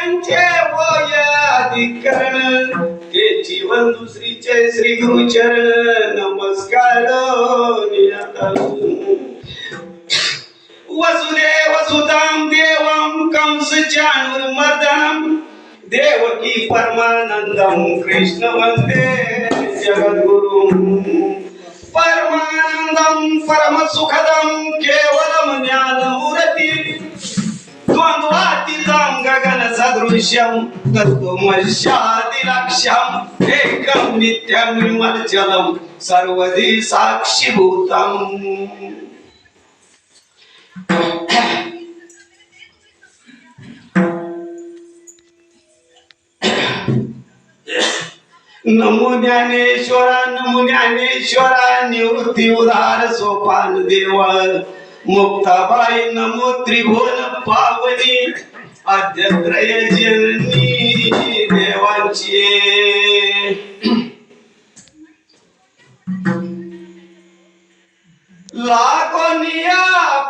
त्यांचे वयाधिकरण ते जीवन दुसरीचे श्री गुरुचरण. नमस्कार वसुदेव सुताम देवम कंस चाणूरमर्दनम देवकी परमानंदम कृष्ण वंदे जगद्गुरु परमानंदम परम सुखदम केवलम सदृश्यं तत्त्वमस्यादिलक्ष्यम् एकं नित्यं विमलजलं सर्वधी साक्षीभूतम्. नमो ज्ञानेश्वरा नमो ज्ञानेश्वरा निवृत्ती उदार सोपान देव मुक्ताबाई नमो त्रिभुवन पावनी addadraya jirniide wanci'e laagoniya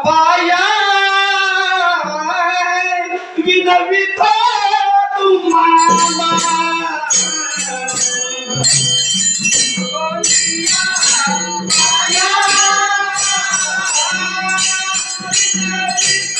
paayaa vinavitatu maama laagoniya paayaa vinavitatu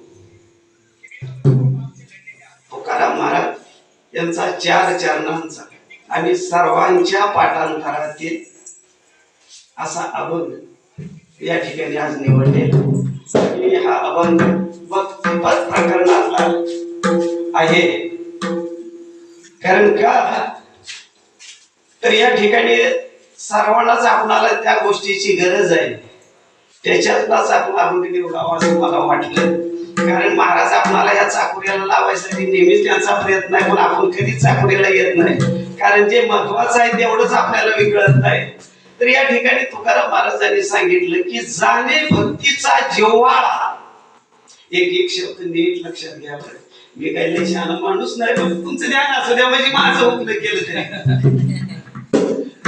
त्यांचा चार चरणांचा. आणि सर्वांच्या पाठांतरातील असा अभंग या ठिकाणी आज निवडलेला आणि हा अभंग भक्तिपद प्रकरणातला आहे. कारण का? तर या ठिकाणी सर्वांनाच आपणाला त्या गोष्टीची गरज आहे. त्याच्यातलाच आपण अभंग निवडावा असं मला वाटलं. कारण महाराज आपणाला या चाकुऱ्याला लावायसाठी नेहमीच त्यांचा प्रयत्न आहे पण आपण कधीच चाकुऱ्याला येत नाही. कारण जे महत्वाचं आहे तेवढंच आपल्याला विकळत नाही. तर या ठिकाणी तुकाराम महाराजांनी सांगितलं की जाणे भक्तीचा जेव्हा एक एक शब्द नीट लक्षात घ्या मी काही लय शहाणा माणूस नाही तुमचं ज्ञान असू द्या म्हणजे माझं उपयोग केलं तरी.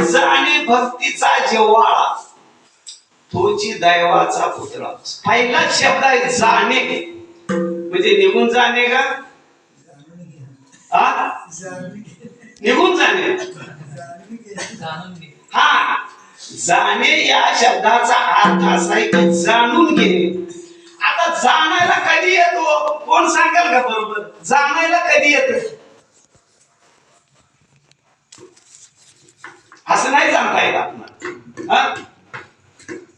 जाणे भक्तीचा जेव्हा तोची दैवाचा पुतळा. पहिला शब्द आहे जाणे. म्हणजे निघून जाणे का? निघून जाणे. हा. जाणे या शब्दाचा अर्थ असा आहे की जाणून घेणे आता जाणायला कधी येतो? कोण सांगाल का बरोबर? जाणायला कधी येत? असं नाही जाणता येत आपल्याला हा?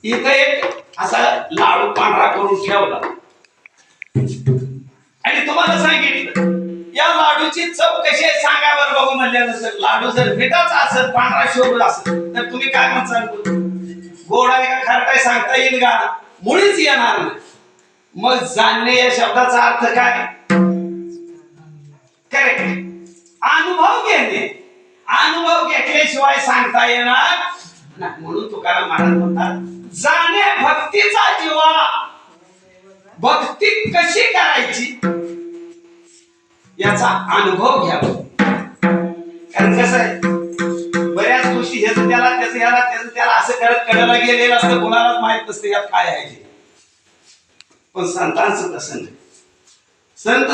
इथं एक असा लाडू पांढरा करून ठेवला. आणि तुम्हाला सांगितलं या लाडूची चव कशी आहे सांगा बरं बघू म्हणल्यानंतर लाडू जर मिठाचा असेल पांढरा शोध असेल तर तुम्ही काय म्हणसाल? गोड आहे का खारट सांगता येईल का? मुळीच येणार नाही. मग जाणणे या शब्दाचा अर्थ काय? करेक्ट अनुभव घेणे. अनुभव घेतल्याशिवाय सांगता येणार नाही. म्हणून तुकाराम महाराज म्हणतात जाणे भक्तीचा जीवा. भक्ती कशी करायची? याचा अनुभव घ्यावा कारण कसं आहे बऱ्याच गोष्टी ह्याच त्याला त्याच याला त्याच त्याला असं करत कडला गेलेलं असतं कोणालाच माहीत नसतं यात काय आहे पण संतांचं तसं नाही संत